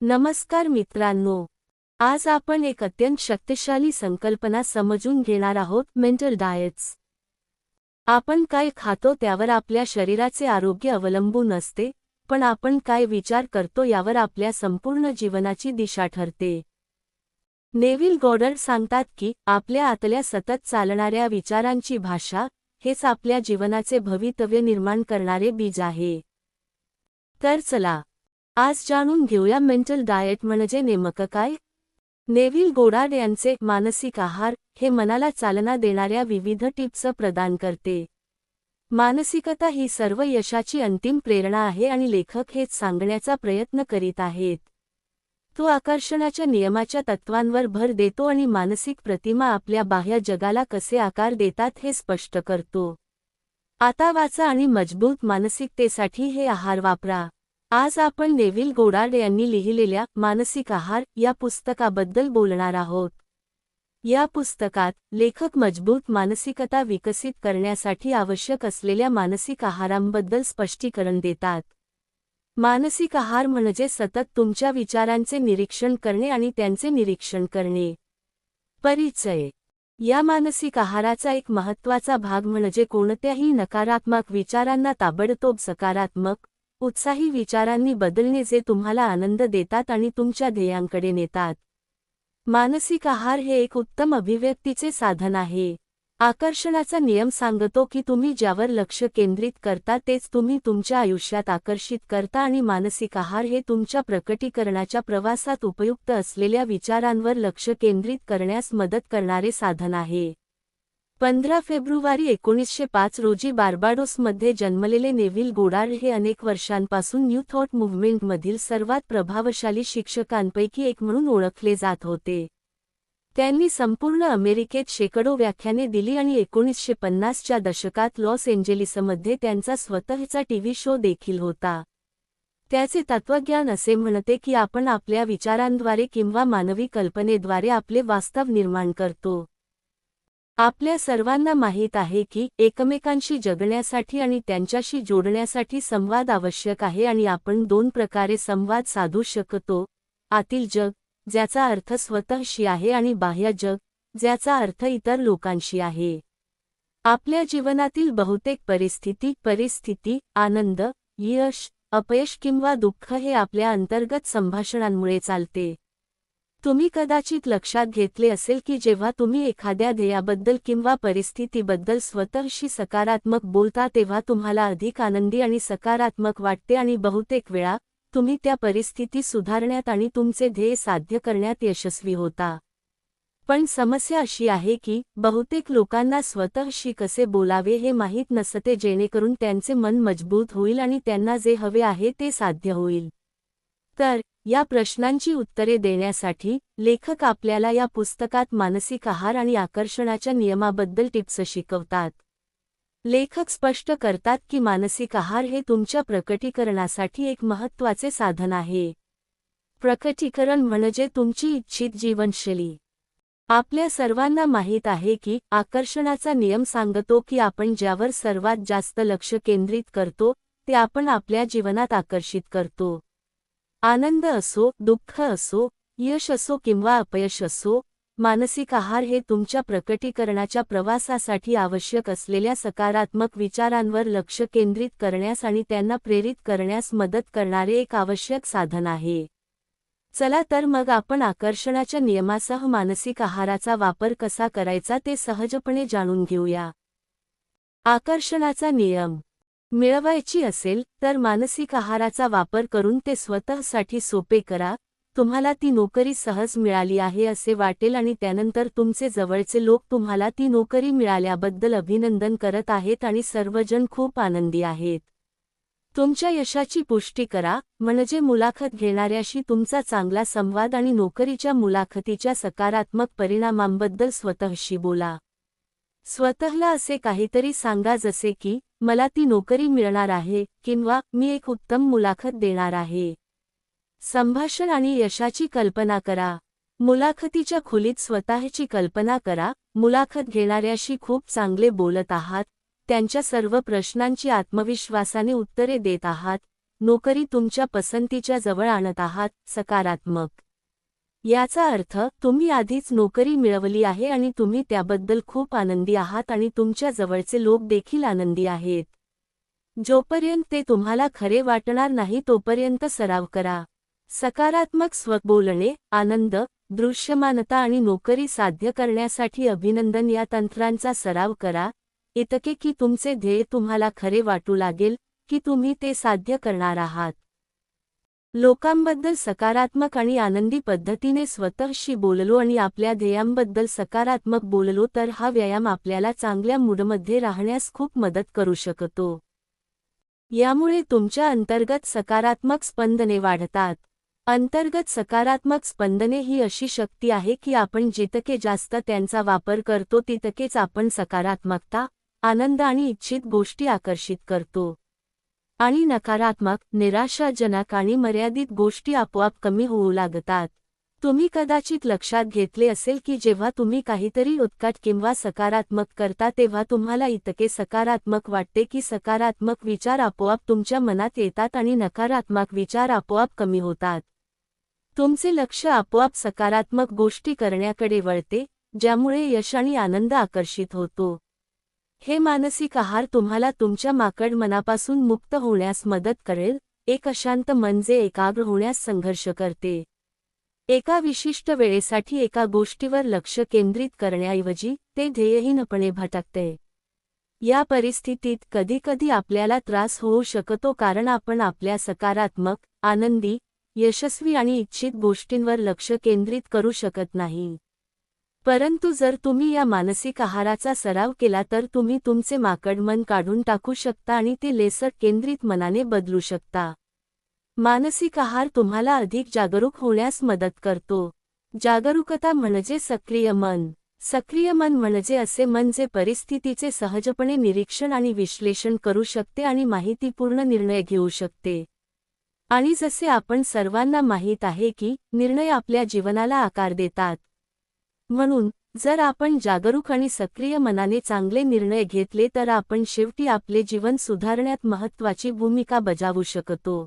नमस्कार मित्रांनो. आज आपण एक अत्यंत शक्तिशाली संकल्पना समजून घेणार आहोत मेंटल डाएट्स आपण काय खातो त्यावर आपल्या शरीराचे आरोग्य अवलंबून असते पण आपण काय विचार करतो यावर आपल्या संपूर्ण जीवनाची दिशा ठरते. नेव्हिल गॉडर सांगतात की आपल्या आतल्या सतत चालणाऱ्या विचारांची भाषा हेच आपल्या जीवनाचे भवितव्य निर्माण करणारे बीज आहे. तर चला आज जाणून घेऊया मेंटल डाएट म्हणजे नेमकं काय? नेव्हिल गोडाड यांचे मानसिक आहार हे मनाला चालना देणाऱ्या विविध टिप्स प्रदान करते. मानसिकता ही सर्व यशाची अंतिम प्रेरणा आहे आणि लेखक हेच सांगण्याचा प्रयत्न करीत आहेत. तो आकर्षणाच्या नियमाच्या तत्वांवर भर देतो आणि मानसिक प्रतिमा आपल्या बाह्य जगाला कसे आकार देतात हे स्पष्ट करतो. आता वाचा आणि मजबूत मानसिकतेसाठी हे आहार वापरा. आज आपण नेव्हिल गोडार्ड यांनी लिहिलेल्या मानसिक आहार या पुस्तकाबद्दल बोलणार आहोत. या पुस्तकात लेखक मजबूत मानसिकता विकसित करण्यासाठी आवश्यक असलेल्या मानसिक आहारांबद्दल स्पष्टीकरण देतात. मानसिक आहार म्हणजे सतत तुमच्या विचारांचे निरीक्षण करणे आणि त्यांचे निरीक्षण करणे. परिचय. या मानसिक आहाराचा एक महत्त्वाचा भाग म्हणजे कोणत्याही नकारात्मक विचारांना ताबडतोब सकारात्मक उत्साही विचारांनी बदलणे जे तुम्हाला आनंद देतात आणि तुमच्या ध्येयांकडे नेतात. मानसिक आहार हे एक उत्तम अभिव्यक्तीचे साधन आहे. आकर्षणाचा नियम सांगतो की तुम्ही ज्यावर लक्ष केंद्रित करता तेच तुम्ही तुमच्या आयुष्यात आकर्षित करता आणि मानसिक आहार हे तुमच्या प्रकटीकरणाच्या प्रवासात उपयुक्त असलेल्या विचारांवर लक्ष केंद्रित करण्यास मदत करणारे साधन आहे. पंधरा फेब्रुवारी एकोणीसशे पाच रोजी बार्बाडोसमध्ये जन्मलेले नेव्हिल गोडार हे अनेक वर्षांपासून न्यू थॉट मुव्हमेंटमधील सर्वात प्रभावशाली शिक्षकांपैकी एक म्हणून ओळखले जात होते. त्यांनी संपूर्ण अमेरिकेत शेकडो व्याख्याने दिली आणि एकोणीसशे पन्नासच्या दशकात लॉस एंजेलिसमध्ये त्यांचा स्वतःचा टीव्ही शो देखील होता. त्याचे तत्वज्ञान असे म्हणते की आपण आपल्या विचारांद्वारे किंवा मानवी कल्पनेद्वारे आपले वास्तव निर्माण करतो. आपल्या सर्वांना माहीत आहे की एकमेकांशी जगण्यासाठी आणि त्यांच्याशी जोडण्यासाठी संवाद आवश्यक आहे आणि आपण दोन प्रकारे संवाद साधू शकतो. आतील जग ज्याचा अर्थ स्वतःशी आहे आणि बाह्य जग ज्याचा अर्थ इतर लोकांशी आहे. आपल्या जीवनातील बहुतेक परिस्थिती परिस्थिती आनंद यश अपयश किंवा दुःख हे आपल्या अंतर्गत संभाषणांमुळे चालते. तुम्ही कदाचित लक्षात घेतले असेल की जेव्हा तुम्ही एखाद्या ध्येयाबद्दल किंवा परिस्थितीबद्दल स्वतःशी सकारात्मक बोलता तेव्हा तुम्हाला अधिक आनंदी आणि सकारात्मक वाटते आणि बहुतेक वेळा तुम्ही त्या परिस्थिती सुधारण्यात आणि तुमचे ध्येय साध्य करण्यात यशस्वी होता. पण समस्या अशी आहे की बहुतेक लोकांना स्वतःशी कसे बोलावे हे माहीत नसते जेणेकरून त्यांचे मन मजबूत होईल आणि त्यांना जे हवे आहे ते साध्य होईल. तर या प्रश्नांची उत्तरे देण्यासाठी लेखक आपल्याला या पुस्तकात मानसिक आहार आणि आकर्षणाच्या नियमाबद्दल टिप्स शिकवतात. लेखक स्पष्ट करतात की मानसिक आहार हे तुमच्या प्रकटीकरणासाठी एक महत्त्वाचे साधन आहे. प्रकटीकरण म्हणजे तुमची इच्छित जीवनशैली. आपल्या सर्वांना माहीत आहे की आकर्षणाचा नियम सांगतो की आपण ज्यावर सर्वात जास्त लक्ष केंद्रित करतो ते आपण आपल्या जीवनात आकर्षित करतो. आनंद असो दुःख असो यश असो किंवा अपयश असो मानसिक आहार हे तुमच्या प्रकटीकरणाच्या प्रवासासाठी आवश्यक असलेल्या सकारात्मक विचारांवर लक्ष केंद्रित करण्यास आणि त्यांना प्रेरित करण्यास मदत करणारे एक आवश्यक साधन आहे. चला तर मग आपण आकर्षणाच्या नियमासह मानसिक आहाराचा वापर कसा करायचा ते सहजपणे जाणून घेऊया. आकर्षणाचा नियम. मिळवायची असेल तर मानसिक आहाराचा वापर करून ते स्वतःसाठी सोपे करा. तुम्हाला ती नोकरी सहज मिळाली आहे असे वाटेल आणि त्यानंतर तुमचे जवळचे लोक तुम्हाला ती नोकरी मिळाल्याबद्दल अभिनंदन करत आहेत आणि सर्वजण खूप आनंदी आहेत. तुमच्या यशाची पुष्टी करा म्हणजे मुलाखत घेणाऱ्याशी तुमचा चांगला संवाद आणि नोकरीच्या मुलाखतीच्या सकारात्मक परिणामांबद्दल स्वतःशी बोला. स्वतःला असे काहीतरी सांगा जसे की मला ती नोकरी मिळणार आहे किंवा मी एक उत्तम मुलाखत देणार आहे. संभाषण आणि यशाची कल्पना करा. मुलाखतीच्या खोलीत स्वतःची कल्पना करा. मुलाखत घेणाऱ्याशी खूप चांगले बोलत आहात. त्यांच्या सर्व प्रश्नांची आत्मविश्वासाने उत्तरे देत आहात. नोकरी तुमच्या पसंतीच्या जवळ आणत आहात. सकारात्मक याचा अर्थ तुम्ही आधीच नोकरी मिळवली आहे आणि तुम्ही त्याबद्दल खूप आनंदी आहात आणि तुमच्या जवळचे लोक देखील आनंदी आहेत. जोपर्यंत ते तुम्हाला खरे वाटणार नाही तोपर्यंत सराव करा. सकारात्मक स्वबोलणे आनंद दृश्यमानता आणि नोकरी साध्य करण्यासाठी अभिनंदन या तंत्रांचा सराव करा. इतके की तुमचे ध्येय तुम्हाला खरे वाटू लागेल की तुम्ही ते साध्य करणार आहात. लोकांबद्दल सकारात्मक आणि आनंदी पद्धतीने स्वतःशी बोललो आणि आपल्या ध्येयांबद्दल सकारात्मक बोललो तर हा व्यायाम आपल्याला चांगल्या मूडमध्ये राहण्यास खूप मदत करू शकतो. यामुळे तुमच्या अंतर्गत सकारात्मक स्पंदने वाढतात. अंतर्गत सकारात्मक स्पंदने ही अशी शक्ती आहे की आपण जितके जास्त त्यांचा वापर करतो तितकेच आपण सकारात्मकता आनंद आणि इच्छित गोष्टी आकर्षित करतो. आणि नकारात्मक निराशाजनक आणि मर्यादित गोष्टी आपोआप कमी होऊ लागतात. तुम्ही कदाचित लक्षात घेतले असेल की जेव्हा तुम्ही काहीतरी उत्कट किंवा सकारात्मक करता तेव्हा तुम्हाला इतके सकारात्मक वाटते की सकारात्मक विचार आपोआप तुमच्या मनात येतात आणि नकारात्मक विचार आपोआप कमी होतात. तुमचे लक्ष आपोआप सकारात्मक गोष्टी करण्याकडे वळते ज्यामुळे यश आणि आनंद आकर्षित होतो. हे मानसिक आहार तुम्हाला तुमच्या माकड मनापासून मुक्त होण्यास मदत करेल एक अशांत मन जे एकाग्र होण्यास संघर्ष करते. एका विशिष्ट वेळेसाठी एका गोष्टीवर लक्ष केंद्रित करण्याऐवजी ते ध्येयहीनपणे भटकते. या परिस्थितीत कधीकधी आपल्याला त्रास होऊ शकतो कारण आपण आपल्या सकारात्मक आनंदी यशस्वी आणि इच्छित गोष्टींवर लक्ष केंद्रित करू शकत नाही. परंतु जर तुम्ही या मानसिक आहाराचा सराव केला तर तुम्ही तुमचे माकड मन काढून टाकू शकता आणि ते लेसर केंद्रित मनाने बदलू शकता. मानसिक आहार तुम्हाला अधिक जागरूक होण्यास मदत करतो. जागरूकता म्हणजे सक्रिय मन. सक्रिय मन म्हणजे असे मन जे परिस्थितीचे सहजपणे निरीक्षण आणि विश्लेषण करू शकते आणि माहितीपूर्ण निर्णय घेऊ शकते. आणि जसे आपण सर्वांना माहीत आहे की निर्णय आपल्या जीवनाला आकार देतात. म्हणून जर आपण जागरूक आणि सक्रिय मनाने चांगले निर्णय घेतले तर आपण शेवटी आपले जीवन सुधारण्यात महत्त्वाची भूमिका बजावू शकतो.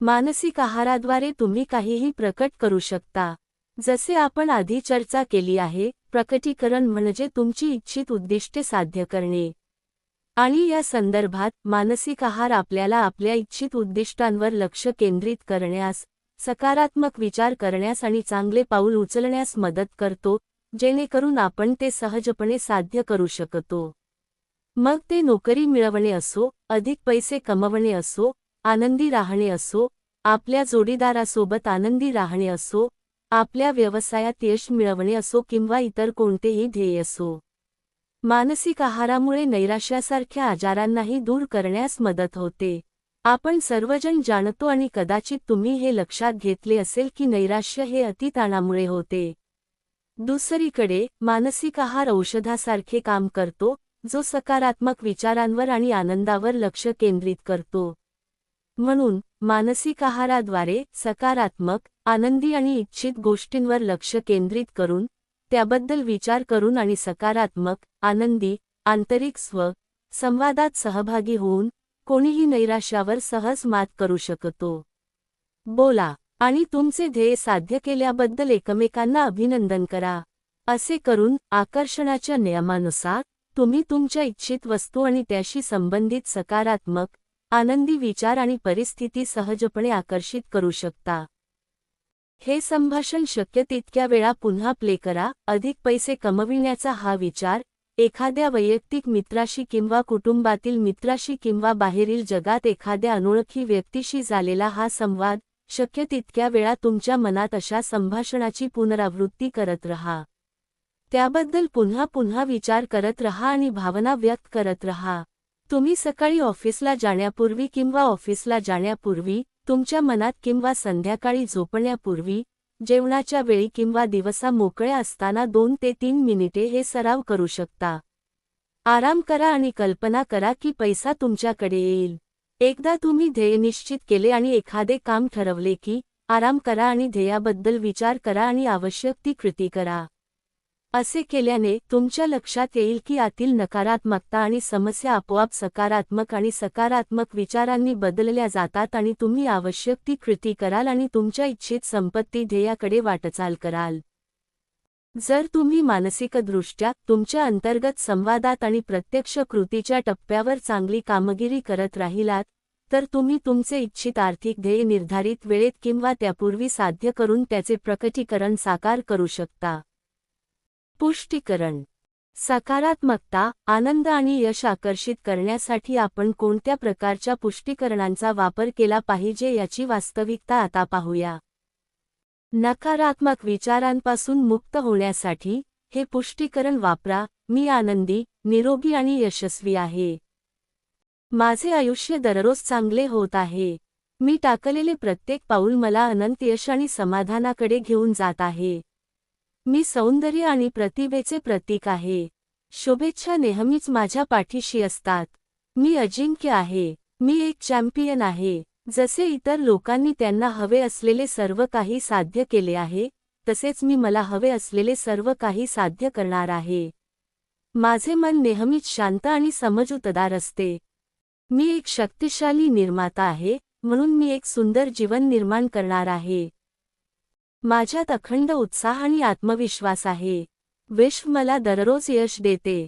मानसिक आहाराद्वारे तुम्ही काहीही प्रकट करू शकता. जसे आपण आधी चर्चा केली आहे प्रकटीकरण म्हणजे तुमची इच्छित उद्दिष्टे साध्य करणे. आणि या संदर्भात मानसिक आहार आपल्याला आपल्या इच्छित उद्दिष्टांवर लक्ष केंद्रित करण्यास सकारात्मक विचार करण्यास आणि चांगले पाऊल उचलण्यास मदत करतो जेणेकरून आपण ते सहजपणे साध्य करू शकतो. मग ते नोकरी मिळवणे असो अधिक पैसे कमवणे असो आनंदी राहणे असो आपल्या जोडीदारासोबत आनंदी राहणे असो आपल्या व्यवसायात यश मिळवणे असो किंवा इतर कोणतेही ध्येय असो. मानसिक आहारामुळे नैराश्यासारख्या आजारांनाही दूर करण्यास मदत होते. आपण सर्वजण जाणतो आणि कदाचित तुम्ही हे लक्षात घेतले असेल की नैराश्य हे अतिताणामुळे होते. दुसरीकडे मानसिक आहार औषधासारखे काम करतो जो सकारात्मक विचारांवर आणि आनंदावर लक्ष केंद्रित करतो. म्हणून मानसिक आहाराद्वारे सकारात्मक आनंदी आणि इच्छित गोष्टींवर लक्ष केंद्रित करून त्याबद्दल विचार करून आणि सकारात्मक आनंदी आंतरिक स्व संवादात सहभागी होऊन कोणीही नैराश्यावर सहज मात करू शकतो. बोला आणि तुमचे ध्येय साध्य केल्याबद्दल एकमेकांना अभिनंदन करा. असे करून आकर्षणाच्या नियमानुसार तुम्ही तुमच्या इच्छित वस्तू आणि त्याशी संबंधित सकारात्मक आनंदी विचार आणि परिस्थिती सहजपणे आकर्षित करू शकता. हे संभाषण शक्य तितक्या वेळा पुन्हा प्ले करा अधिक पैसे कमविण्याचा हा विचार एखाद्या वैयक्तिक मित्राशी किंवा कुटुंबातील मित्राशी किंवा बाहेरील जगात एखाद्या अनोळखी व्यक्तीशी झालेला हा संवाद शक्य तितक्या वेळा तुमच्या मनात अशा संभाषणाची पुनरावृत्ती करत रहा. त्याबद्दल पुन्हा पुन्हा विचार करत रहा आणि भावना व्यक्त करत रहा. तुम्ही सकाळी ऑफिसला जाण्यापूर्वी किंवा ऑफिसला जाण्यापूर्वी तुमच्या मनात किंवा संध्याकाळी झोपण्यापूर्वी जेवणाच्या वेळी किंवा दिवसा मोकळ्या असताना दोन ते तीन मिनिटे हे सराव करू शकता. आराम करा आणि कल्पना करा की पैसा तुमच्याकडे येईल. एकदा तुम्ही ध्येय निश्चित केले आणि एखादे काम ठरवले की आराम करा आणि ध्येयाबद्दल विचार करा आणि आवश्यक ती कृती करा. असे केल्याने तुमच्या लक्षात येईल की आतील नकारात्मकता आणि समस्या आपोआप सकारात्मक आणि सकारात्मक विचारांनी बदलल्या जातात आणि तुम्ही आवश्यक ती कृती कराल आणि तुमच्या इच्छित संपत्ती ध्येयाकडे वाटचाल कराल. जर तुम्ही मानसिकदृष्ट्या तुमच्या अंतर्गत संवादात आणि प्रत्यक्ष कृतीच्या टप्प्यावर चांगली कामगिरी करत राहिलात तर तुम्ही तुमचे इच्छित आर्थिक ध्येय निर्धारित वेळेत किंवा त्यापूर्वी साध्य करून त्याचे प्रकटीकरण साकार करू शकता. पुष्टीकरण. सकारात्मकता आनंद आणि यश आकर्षित करण्यासाठी आपण कोणत्या प्रकारच्या पुष्टीकरणांचा वापर केला पाहिजे याची वास्तविकता आता पाहूया. नकारात्मक विचारांपासून मुक्त होण्यासाठी हे पुष्टीकरण वापरा मी आनंदी निरोगी आणि यशस्वी आहे. माझे आयुष्य दररोज चांगले होत आहे. मी टाकलेले प्रत्येक पाऊल मला अनंत यश आणि समाधानाकडे घेऊन जात आहे. मी सौंदर्य आणि प्रतिभेचे प्रतीक आहे. शुभेच्छा नेहमीच माझ्या पाठीशी असतात. मी अजिंक्य आहे. मी एक चॅम्पियन आहे. जसे इतर लोकांनी त्यांना हवे असलेले सर्व काही साध्य केले आहे तसेच मी मला हवे असलेले सर्व काही साध्य करणार आहे. माझे मन नेहमीच शांत आणि समजूतदार असते. मी एक शक्तिशाली निर्माता आहे म्हणून मी एक सुंदर जीवन निर्माण करणार आहे. माझ्यात अखंड उत्साह आणि आत्मविश्वास आहे. विश्व मला दररोज यश देते.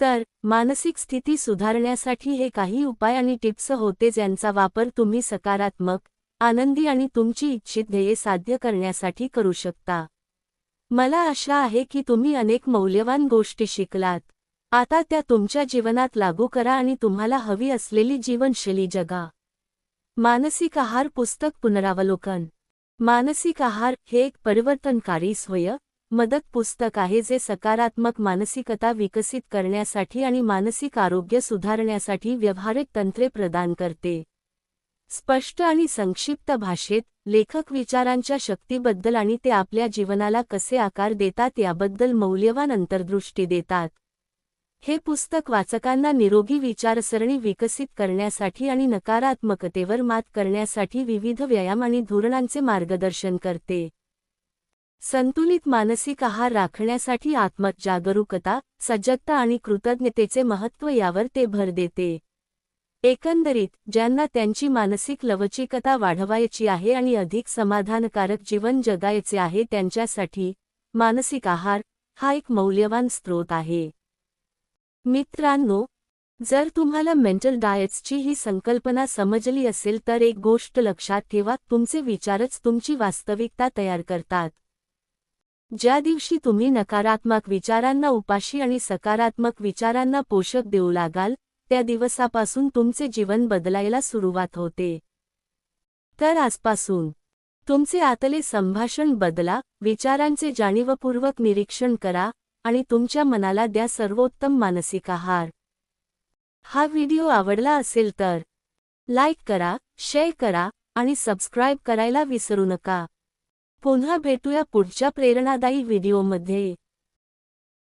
तर मानसिक स्थिती सुधारण्यासाठी हे काही उपाय आणि टिप्स होते ज्यांचा वापर तुम्ही सकारात्मक आनंदी आणि तुमची इच्छित ध्येये साध्य करण्यासाठी करू शकता. मला आशा आहे की तुम्ही अनेक मौल्यवान गोष्टी शिकलात. आता त्या तुमच्या जीवनात लागू करा आणि तुम्हाला हवी असलेली जीवनशैली जगा. मानसिक आहार पुस्तक पुनरावलोकन. मानसिक आहार हे एक परिवर्तनकारी स्वय मदत पुस्तक आहे जे सकारात्मक मानसिकता विकसित करण्यासाठी आणि मानसिक आरोग्य सुधारण्यासाठी व्यावहारिक तंत्रे प्रदान करते. स्पष्ट आणि संक्षिप्त भाषेत लेखक विचारांच्या शक्तीबद्दल आणि ते आपल्या जीवनाला कसे आकार देतात याबद्दल मौल्यवान अंतर्दृष्टी देतात. हे पुस्तक वाचकांना निरोगी विचारसरणी विकसित करण्यासाठी आणि नकारात्मकतेवर मात करण्यासाठी विविध व्यायाम आणि धोरणांचे मार्गदर्शन करते. संतुलित मानसिक आहार राखण्यासाठी आत्मजागरूकता सजगता आणि कृतज्ञतेचे महत्त्व यावर ते भर देते. एकंदरीत ज्यांना त्यांची मानसिक लवचिकता वाढवायची आहे आणि अधिक समाधानकारक जीवन जगायचे आहे त्यांच्यासाठी मानसिक आहार हा एक मौल्यवान स्रोत आहे. मित्रांनो जर तुम्हाला मेंटल डायट्सची ही संकल्पना समजली असेल तर एक गोष्ट लक्षात ठेवा तुमचे विचारच तुमची वास्तविकता तयार करतात. ज्या दिवशी तुम्ही नकारात्मक विचारांना उपाशी आणि सकारात्मक विचारांना पोषक देऊ लागाल त्या दिवसापासून तुमचे जीवन बदलायला सुरुवात होते. तर आजपासून तुमचे आतले संभाषण बदला विचारांचे जाणीवपूर्वक निरीक्षण करा आणि तुमच्या मनाला द्या सर्वोत्तम मानसिक आहार. हा व्हिडिओ आवडला असेल तर लाईक करा शेअर करा आणि सबस्क्राईब करायला विसरू नका. पुन्हा भेटूया पुढच्या प्रेरणादायी व्हिडिओमध्ये.